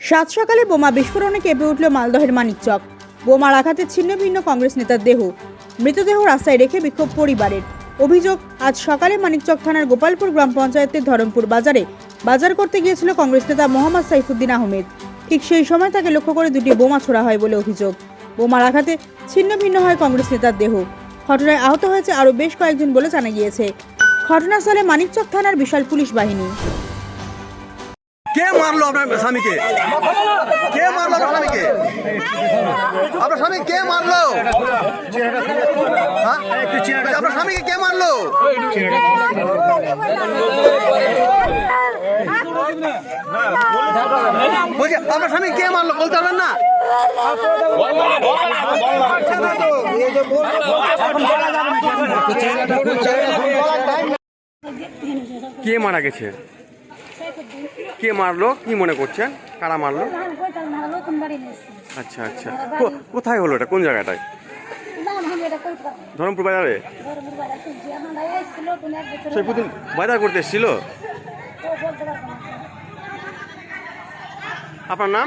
সাত সকালে বোমা বিস্ফোরণে কেঁপে উঠল মালদহের মানিকচক। বোমার আঘাতে ছিন্ন ভিন্ন কংগ্রেস নেতার দেহ। মৃতদেহ রাস্তায় রেখে বিক্ষোভ পরিবারের। অভিযোগ, আজ সকালে মানিকচক থানার গোপালপুর গ্রাম পঞ্চায়েতের ধরমপুর বাজারে বাজার করতে গিয়েছিল কংগ্রেস নেতা মোহাম্মদ সাইফুদ্দিন আহমেদ। ঠিক সেই সময় তাকে লক্ষ্য করে দুটি বোমা ছোড়া হয় বলে অভিযোগ। বোমার আঘাতে ছিন্ন ভিন্ন হয় কংগ্রেস নেতার দেহ। ঘটনায় আহত হয়েছে আরও বেশ কয়েকজন বলে জানা গিয়েছে। ঘটনাস্থলে মানিকচক থানার বিশাল পুলিশ বাহিনী। কে মারলো আপনার স্বামীকে? কে মারলো আপনার স্বামীকে? আপনার স্বামী কে মারলো? হ্যাঁ? আপনার স্বামীকে কে মারলো? বলছি, আপনার স্বামী কে মারলো? বলতে পারবেন না? কে মারা গেছে? কে মারলো? কি মনে করছেন কারা মারলো? আচ্ছা আচ্ছা। কোথায় হলো এটা? কোন জায়গাটায়? ধরমপুর বাজারে? সৈফুদ্দিন বাজার করতে এসেছিল? আপনার নাম?